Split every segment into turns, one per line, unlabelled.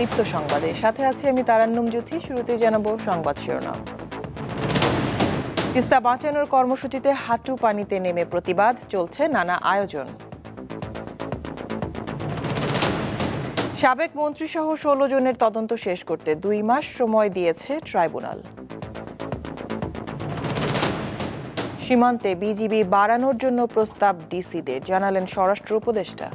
দীপ্ত সংবাদে। সাথে আছি আমি তারান্নুম জ্যোতি, শুরুতেই জানাব সংবাদ শিরোনাম। তিস্তা বাঁচানোর কর্মসূচিতে হাঁটু পানিতে নেমে প্রতিবাদ, চলছে নানা আয়োজন। সাবেক মন্ত্রীসহ ষোলো জনের তদন্ত শেষ করতে দুই মাস সময় দিয়েছে ট্রাইব্যুনাল। সীমান্তে বিজিবি বাড়ানোর জন্য প্রস্তাব ডিসিদের, জানালেন স্বরাষ্ট্র উপদেষ্টা।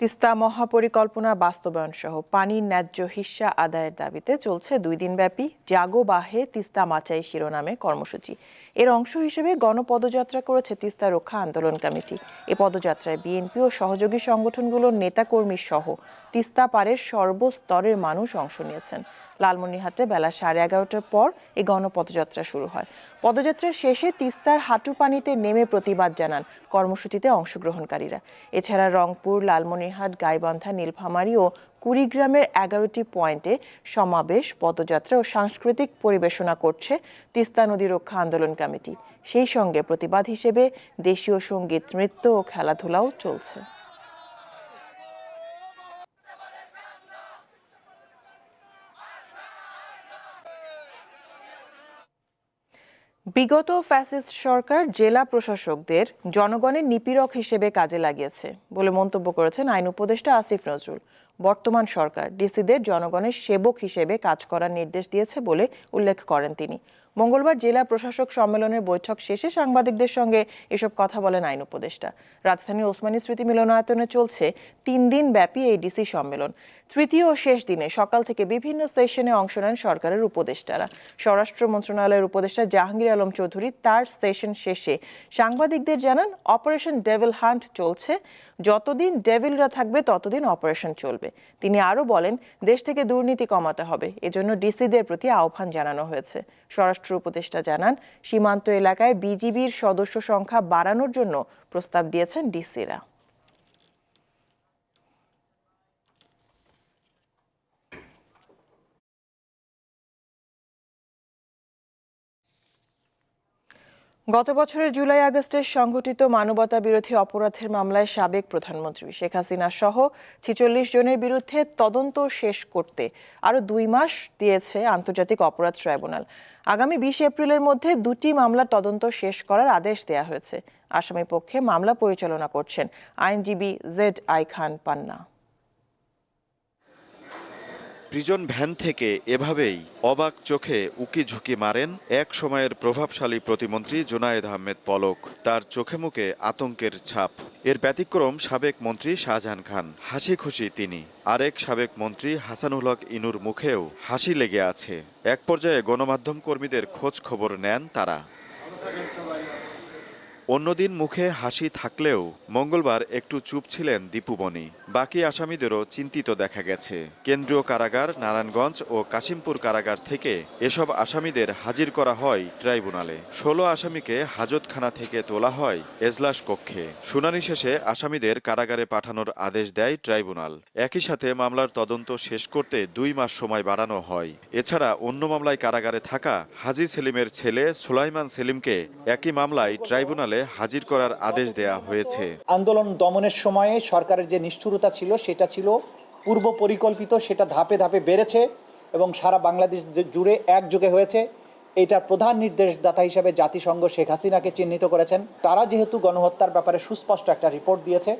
তিস্তা মহাপরিকল্পনা বাস্তবায়ন সহ পানির ন্যায্য হিস্যা আদায়ের দাবিতে চলছে দুই দিনব্যাপী জাগো বাহে তিস্তা মাচাই শিরোনামে কর্মসূচি। এর অংশ হিসেবে গণপদযাত্রা করেছে তিস্তা রক্ষা আন্দোলন কমিটি। এ পদযাত্রায় বিএনপি ও সহযোগী সংগঠনগুলোর নেতাকর্মী সহ তিস্তা পারের সর্বস্তরের মানুষ অংশ নিয়েছেন। লালমনিরহাটে বেলা সাড়ে এগারোটার পর এই গণপদযাত্রা শুরু হয়। পদযাত্রার শেষে তিস্তার হাঁটু পানিতে নেমে প্রতিবাদ জানান কর্মসূচিতে অংশগ্রহণকারীরা। এছাড়া রংপুর, লালমনিরহাট, গাইবান্ধা, নীলফামারী ও কুড়িগ্রামের এগারোটি পয়েন্টে সমাবেশ, পদযাত্রা ও সাংস্কৃতিক পরিবেশনা করছে তিস্তা নদী রক্ষা আন্দোলন কমিটি। সেই সঙ্গে প্রতিবাদ হিসেবে দেশীয় সংগীত, নৃত্য ও খেলাধুলাও চলছে। বিগত ফ্যাসিস্ট সরকার জেলা প্রশাসকদের জনগণের নিপীড়ক হিসেবে কাজে লাগিয়েছে বলে মন্তব্য করেছেন আইন উপদেষ্টা আসিফ নজরুল। বর্তমান সরকার ডিসিদের জনগণের সেবক হিসেবে কাজ করার নির্দেশ দিয়েছে বলে উল্লেখ করেন তিনি। মঙ্গলবার জেলা প্রশাসক সম্মেলনের বৈঠক শেষে সাংবাদিকদের সঙ্গে এসব কথা বলেন আইন উপদেষ্টা। রাজধানীর ওসমানী স্মৃতি মিলনায়তনে চলছে তিন দিন ব্যাপী এই ডিসি সম্মেলন। তৃতীয় ও শেষ দিনে সকাল থেকে বিভিন্ন সেশনে অংশ নেন সরকারের উপদেষ্টারা। স্বরাষ্ট্র মন্ত্রণালয়ের উপদেষ্টা জাহাঙ্গীর আলম চৌধুরী তার সেশন শেষে সাংবাদিকদের জানান, অপারেশন ডেভিল হান্ট চলছে। যতদিন ডেভিলরা থাকবে, ততদিন অপারেশন চলবে। তিনি আরও বলেন, দেশ থেকে দুর্নীতি কমাতে হবে। এজন্য ডিসিদের প্রতি আহ্বান জানানো হয়েছে। স্বরাষ্ট্র উপদেষ্টা জানান, সীমান্ত এলাকায় বিজিবির সদস্য সংখ্যা বাড়ানোর জন্য প্রস্তাব দিয়েছেন ডিসিরা। গত বছরের জুলাই আগস্টে সংঘটিত মানবতা বিরোধী অপরাধের মামলায় সাবেক প্রধানমন্ত্রী শেখ হাসিনা সহ ছিচল্লিশ জনের বিরুদ্ধে তদন্ত শেষ করতে আরও দুই মাস দিয়েছে আন্তর্জাতিক অপরাধ ট্রাইব্যুনাল। আগামী বিশ এপ্রিলের মধ্যে দুটি মামলার তদন্ত শেষ করার আদেশ দেয়া হয়েছে। আসামি পক্ষে মামলা পরিচালনা করছেন আইনজীবী Z I Khan Panna.
Prison van থেকে এভাবেই অবাক চোখে উকি ঝুঁকি মারেন এক সময়ের প্রভাবশালী প্রতিমন্ত্রী জোনায়েদ আহমেদ পলক। তার চোখে মুখে আতঙ্কের ছাপ। এর ব্যতিক্রম সাবেক মন্ত্রী শাহজাহান খান। হাসি খুশি তিনি। আরেক সাবেক মন্ত্রী হাসানুল হক ইনুর মুখেও হাসি লেগে আছে। এক পর্যায়ে গণমাধ্যম কর্মীদের খোঁজ খবর নেন তারা। অন্যদিন মুখে হাসি থাকলেও মঙ্গলবার একটু চুপ ছিলেন দীপুবনি বাকি আসামিদেরও চিন্তিত দেখা গেছে। কেন্দ্রীয় কারাগার, নারায়ণগঞ্জ ও কাশিমপুর কারাগার থেকে এসব আসামিদের হাজির করা হয় ট্রাইব্যুনালে। ষোলো আসামিকে হাজতখানা থেকে তোলা হয় এজলাস কক্ষে। শুনানি শেষে আসামিদের কারাগারে পাঠানোর আদেশ দেয় ট্রাইব্যুনাল। একই সাথে মামলার তদন্ত শেষ করতে দুই মাস সময় বাড়ানো হয়। এছাড়া অন্য মামলায় কারাগারে থাকা হাজি সেলিমের ছেলে সুলাইমান সেলিমকে একই মামলায় ট্রাইব্যুনালে হাজির করার আদেশ দেয়া হয়েছে।
আন্দোলন দমনের সময়ে সরকারের যে নিষ্ঠুরতা ছিল, সেটা ছিল পূর্ব পরিকল্পিত, সেটা ধাপে ধাপে বেড়েছে এবং সারা বাংলাদেশ জুড়ে একযোগে হয়েছে। এটা প্রধান নির্দেশদাতা হিসেবে জাতিসংঘ শেখ হাসিনাকে চিহ্নিত করেছেন। তারা যেহেতু গণহত্যার ব্যাপারে সুস্পষ্ট একটা রিপোর্ট দিয়েছে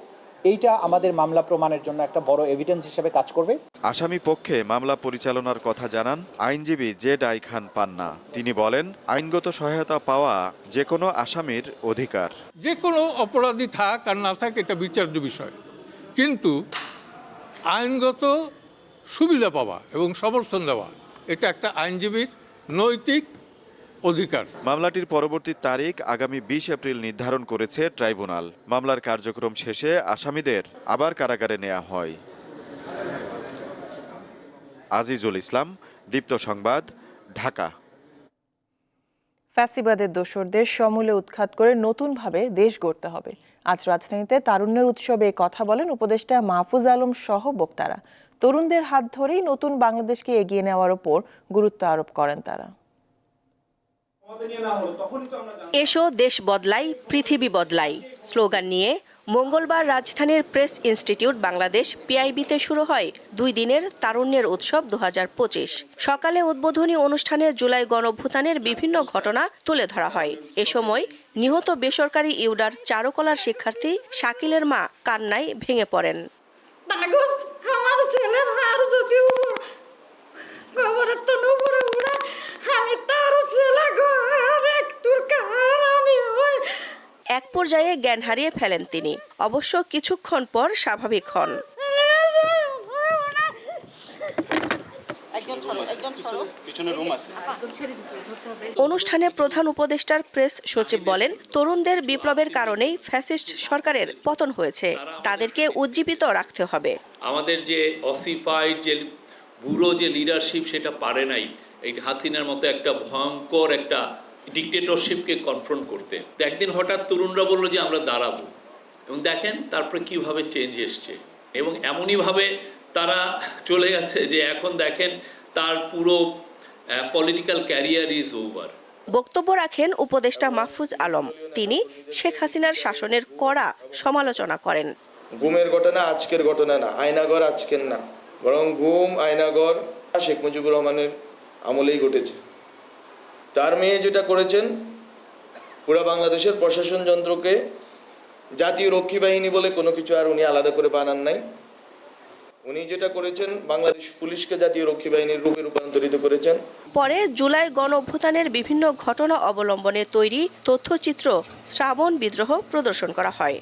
এইটা আমাদের মামলা প্রমাণের জন্য একটা বড় এভিডেন্স হিসেবে কাজ করবে।
আসামি পক্ষে মামলা পরিচালনার কথা জানান আইনজীবী জেড আই খান পান্না। তিনি বলেন আইনগত সহায়তা পাওয়া যে কোনো আসামির অধিকার।
যে কোনো অপরাধী থাক আর না থাক এটা বিচার্য বিষয়। কিন্তু আইনগত সুবিধা পাওয়া এবং সমর্থন দেওয়া এটা একটা আইনজীবীর নৈতিক অধিকার।
মামলাটির পরবর্তী তারিখ আগামী বিশ এপ্রিল নির্ধারণ করেছে ট্রাইব্যুনাল। মামলার কার্যক্রম শেষে আসামিদের আবার কারাগারে নেওয়া হয়। আজিজুল ইসলাম দীপ্ত সংবাদ ঢাকা।
ফ্যাসিবাদের দোসরদের সমূলে উৎখাত করে নতুনভাবে দেশ গড়তে হবে। আজ রাজধানীতে তারুণ্যের উৎসবে কথা বলেন উপদেষ্টা মাহফুজ আলম সহ বক্তারা। তরুণদের হাত ধরেই নতুন বাংলাদেশকে এগিয়ে নেওয়ার ওপর গুরুত্ব আরোপ করেন তারা।
এসো দেশ বদলাই পৃথিবী বদলাই। স্লোগান নিয়ে মঙ্গলবার রাজধানীর প্রেস ইনস্টিটিউট বাংলাদেশ পিআইবিতে শুরু হয় দুই দিনের তারুণ্যের উৎসব দু হাজার পঁচিশ। সকালে উদ্বোধনী অনুষ্ঠানে জুলাই গণভূতানের বিভিন্ন ঘটনা তুলে ধরা হয়। এ সময় নিহত বেসরকারি ইউডার চারুকলার শিক্ষার্থী শাকিলের মা কান্নায় ভেঙে পড়েন।
আমার ছেলের হার যদি খবরের তো উপরে উড়ে আমি তার ছেলে গো আর একটু কার আমি ওই
এক পর্যায়ে জ্ঞান হারিয়ে ফেলেন তিনি। অবশ্য কিছুক্ষণ পর স্বাভাবিক হন। অনুষ্ঠানে প্রধান উপদেষ্টার প্রেস সচিব বলেন তরুণদের বিপ্লবের কারণেই ফ্যাসিস্ট সরকারের পতন হয়েছে। তাদেরকে উজ্জীবিত রাখতে হবে।
আমাদের যে অসিফাইড যে বুড়ো যে লিডারশিপ সেটা পারে নাই এই হাসিনার মতো একটা ভয়ঙ্কর একটা ডিকটেটরশিপকে কনফ্রন্ট করতে। একদিন হঠাৎ তরুণরা বলল যে আমরা দাঁড়াবো। এবং দেখেন তারপরে কীভাবে চেঞ্জ এসছে। এবং এমনইভাবে তারা চলে গেছে যে এখন দেখেন তার পুরো পলিটিক্যাল ক্যারিয়ার ইজ ওভার
বক্তব্য রাখেন উপদেষ্টা মাহফুজ আলম। তিনি শেখ হাসিনার শাসনের কড়া সমালোচনা করেন।
গুমের ঘটনা আজকের ঘটনা না আয়নাগর আজকের না। বরং গুম আয়নাগর শেখ মুজিবুর রহমানের আমলেই ঘটেছে। তার মেয়ে যেটা করেছেন, পুরা বাংলাদেশের প্রশাসন যন্ত্রকে জাতীয় রক্ষী বাহিনী বলে কোনো কিছু আর উনি আলাদা করে বানান নাই। উনি যেটা করেছেন, বাংলাদেশ পুলিশকে জাতীয় রক্ষী বাহিনীর রূপে রূপান্তরিত করেছেন।
পরে জুলাই গণ অভ্যুত্থানের বিভিন্ন ঘটনা অবলম্বনে তৈরি তথ্যচিত্র শ্রাবণ বিদ্রোহ প্রদর্শন করা হয়।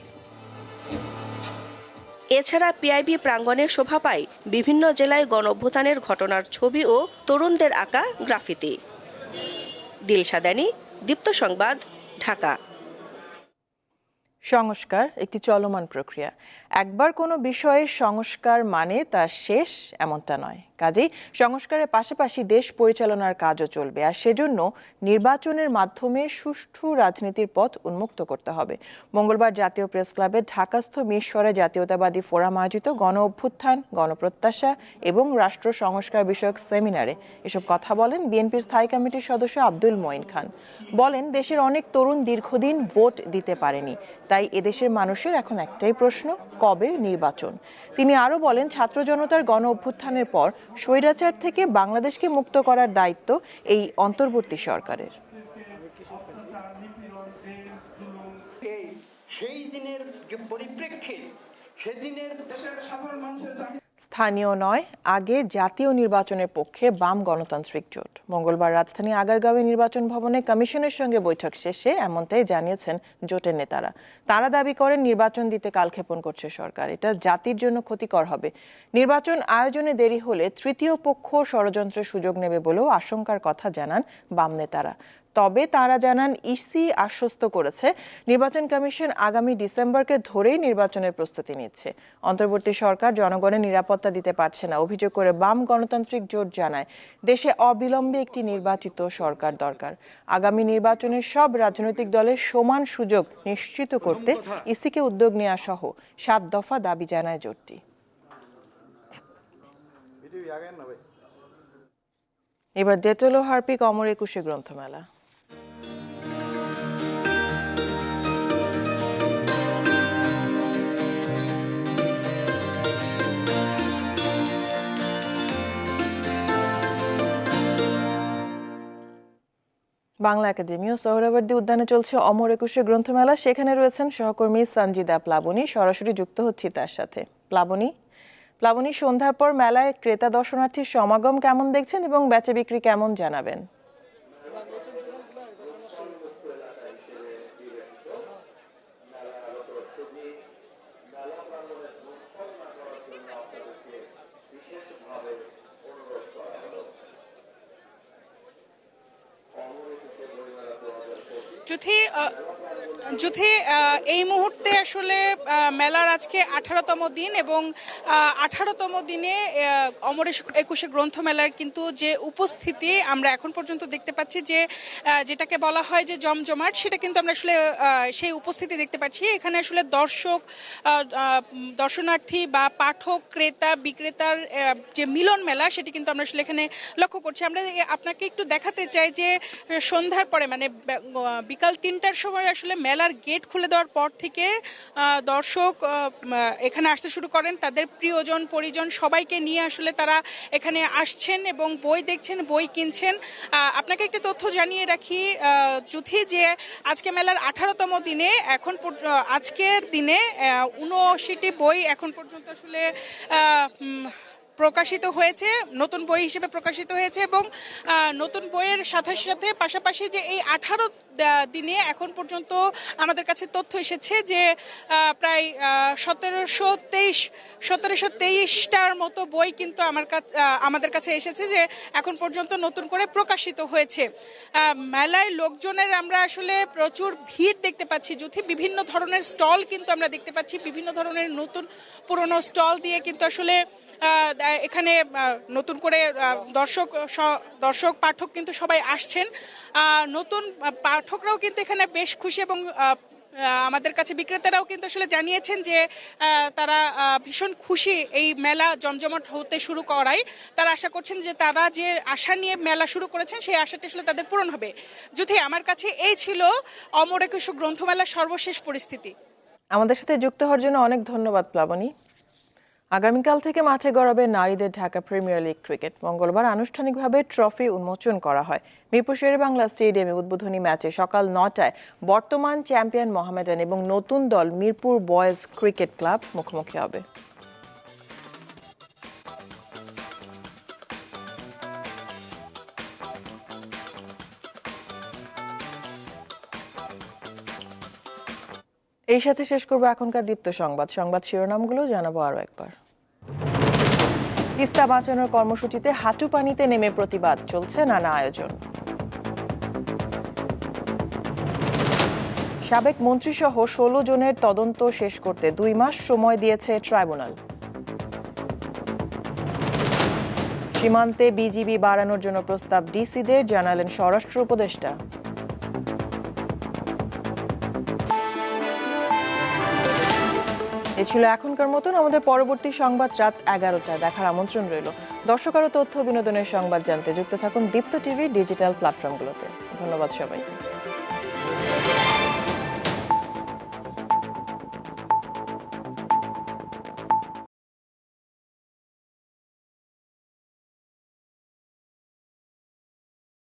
এছাড়া পিআইবি প্রাঙ্গণে শোভা পায় বিভিন্ন জেলায় গণ অভ্যুত্থানের ঘটনার ছবি ও তরুণদের আঁকা গ্রাফিতি। দিলশাদানি দীপ্ত সংবাদ, ঢাকা।
সংস্কার, একটি চলমান প্রক্রিয়া। একবার কোনো বিষয়ে সংস্কার মানে তা শেষ, এমনটা নয়। কাজেই সংস্কারের পাশাপাশি দেশ পরিচালনার কাজও চলবে। আর সেজন্য নির্বাচনের মাধ্যমে সুষ্ঠু রাজনীতির পথ উন্মুক্ত করতে হবে। মঙ্গলবার জাতীয় প্রেস ক্লাবে ঢাকাস্থ মিরসরে জাতীয়তাবাদী ফোরাম আয়োজিত গণ অভ্যুত্থান গণপ্রত্যাশা এবং রাষ্ট্র সংস্কার বিষয়ক সেমিনারে এসব কথা বলেন বিএনপির স্থায়ী কমিটির সদস্য আব্দুল মঈন খান। বলেন, দেশের অনেক তরুণ দীর্ঘদিন ভোট দিতে পারেনি। তাই এদেশের মানুষের এখন একটাই প্রশ্ন, কবে নির্বাচন? তিনি আরও বলেন, ছাত্র জনতার গণ অভ্যুত্থানের পর স্বৈরাচার থেকে বাংলাদেশকে মুক্ত করার দায়িত্ব এই অন্তর্বর্তী সরকারের।
সেই দিনের যে পরিপ্রেক্ষিত সেদিনের দেশের সাধারণ মানুষের
স্থানীয় নয়, আগে জাতীয় নির্বাচনের পক্ষে বাম গণতান্ত্রিক জোট। মঙ্গলবার রাজধানী আগারগাঁওয়ে নির্বাচন ভবনে কমিশনের সঙ্গে বৈঠক শেষে এমনটাই জানিয়েছেন জোটের নেতারা। তারা দাবি করেন, নির্বাচন দিতে কালক্ষেপণ করছে সরকার। এটা জাতির জন্য ক্ষতিকর হবে। নির্বাচন আয়োজনে দেরি হলে তৃতীয় পক্ষ ষড়যন্ত্রের সুযোগ নেবে বলেও আশঙ্কার কথা জানান বাম নেতারা। তবে তারা জানান ইসি আশ্বস্ত করেছে নির্বাচন কমিশন আগামী ডিসেম্বরকে ধরেই নির্বাচনের প্রস্তুতি নিচ্ছে। অন্তর্বর্তী সরকার জনগণের নিরাপত্তা দিতে পারছে না অভিযোগ করে বাম গণতান্ত্রিক জোট জানায় দেশে অবিলম্বে একটি নির্বাচিত সরকার দরকার। আগামী নির্বাচনের সব রাজনৈতিক দলের সমান সুযোগ নিশ্চিত করতে ইসিকে উদ্যোগ নেওয়া সহ সাত দফা দাবি জানায় জোটটি। এবার ডেটলো হার্পিক অমর একুশে গ্রন্থমেলা। বাংলা একাডেমি ও সোহরাবর্দী উদ্যানে চলছে অমর একুশে গ্রন্থমেলা। সেখানে রয়েছেন সহকর্মী সঞ্জিদা প্লাবনী। সরাসরি যুক্ত হচ্ছি তার সাথে। প্লাবনী প্লাবনী, সন্ধ্যার পর মেলায় ক্রেতা, দর্শনার্থীর সমাগম কেমন দেখছেন এবং বেচা বিক্রি কেমন জানাবেন?
জ্যোতি আহ, যুথি এই মুহূর্তে আসলে মেলার আজকে আঠারোতম দিন এবং আঠারোতম দিনে অমরেশ একুশে গ্রন্থমেলার কিন্তু যে উপস্থিতি আমরা এখন পর্যন্ত দেখতে পাচ্ছি যে যেটাকে বলা হয় যে জমজমাট, সেটা কিন্তু আমরা আসলে সেই উপস্থিতি দেখতে পাচ্ছি। এখানে আসলে দর্শক দর্শনার্থী বা পাঠক, ক্রেতা, বিক্রেতার যে মিলন মেলা, সেটি কিন্তু আমরা আসলে এখানে লক্ষ্য করছি। আমরা আপনাকে একটু দেখাতে চাই যে, সন্ধ্যার পরে মানে বিকাল তিনটার সময় আসলে মেলার গেট খুলে দেওয়ার পর থেকে দর্শক এখানে আসতে শুরু করেন। তাদের প্রিয়জন, পরিজন সবাইকে নিয়ে আসলে তারা এখানে আসছেন এবং বই দেখছেন, বই কিনছেন। আপনাকে একটি তথ্য জানিয়ে রাখি যুথি যে আজকে মেলার আঠারোতম দিনে এখন আজকের দিনে উনআশিটি বই এখন পর্যন্ত আসলে প্রকাশিত হয়েছে, নতুন বই হিসেবে প্রকাশিত হয়েছে এবং নতুন বইয়ের সাথে সাথে পাশাপাশি যে এই আঠারো দিনে এখন পর্যন্ত আমাদের কাছে তথ্য এসেছে যে প্রায় সতেরোশো তেইশ, সতেরোশো তেইশটার মতো বই কিন্তু আমার কাছে আমাদের কাছে এসেছে যে এখন পর্যন্ত নতুন করে প্রকাশিত হয়েছে। মেলায় লোকজনের আমরা আসলে প্রচুর ভিড় দেখতে পাচ্ছি, যুথি বিভিন্ন ধরনের স্টল কিন্তু আমরা দেখতে পাচ্ছি, বিভিন্ন ধরনের নতুন পুরনো স্টল দিয়ে কিন্তু আসলে এখানে নতুন করে দর্শক দর্শক, পাঠক কিন্তু সবাই আসছেন। নতুন পাঠকরাও কিন্তু এখানে বেশ খুশি এবং আমাদের কাছে বিক্রেতারাও কিন্তু আসলে জানিয়েছেন যে তারা ভীষণ খুশি এই মেলা জমজমাট হতে শুরু করায়। তারা আশা করছেন যে তারা যে আশা নিয়ে মেলা শুরু করেছেন, সেই আশাটি আসলে তাদের পূরণ হবে। যদি আমার কাছে এই ছিল অমর একুশ গ্রন্থমেলার সর্বশেষ পরিস্থিতি।
আমাদের সাথে যুক্ত হওয়ার জন্য অনেক ধন্যবাদ, প্লাবনী। আগামীকাল থেকে মাঠে গড়াবে নারীদের ঢাকা প্রিমিয়ার লিগ ক্রিকেট। মঙ্গলবার আনুষ্ঠানিকভাবে ট্রফি উন্মোচন করা হয়। মিরপুর শেরেবাংলা স্টেডিয়ামে উদ্বোধনী ম্যাচে সকাল নটায় বর্তমান চ্যাম্পিয়ন মোহামেডান এবং নতুন দল মিরপুর বয়েজ ক্রিকেট ক্লাব মুখোমুখি হবে। এই সাথে শেষ করব এখনকার দীপ্ত সংবাদ। সংবাদ শিরোনামগুলো জানাব আরও একবার। তিস্তা বাঁচানোর কর্মসূচিতে হাঁটু পানিতে নেমে প্রতিবাদ, চলছে নানা আয়োজন। সাবেক মন্ত্রীসহ ষোলো জনের তদন্ত শেষ করতে দুই মাস সময় দিয়েছে ট্রাইব্যুনাল। সীমান্তে বিজিবি বাড়ানোর জন্য প্রস্তাব ডিসিদের, জানালেন স্বরাষ্ট্র উপদেষ্টা। এ ছিল এখনকার মতন। আমাদের পরবর্তী সংবাদ রাত এগারোটায়। দেখার আমন্ত্রণ রইল। দর্শক আরও তথ্য বিনোদনের সংবাদ জানতে যুক্ত থাকুন দীপ্ত টিভি ডিজিটাল প্ল্যাটফর্মগুলোতে। ধন্যবাদ সবাইকে।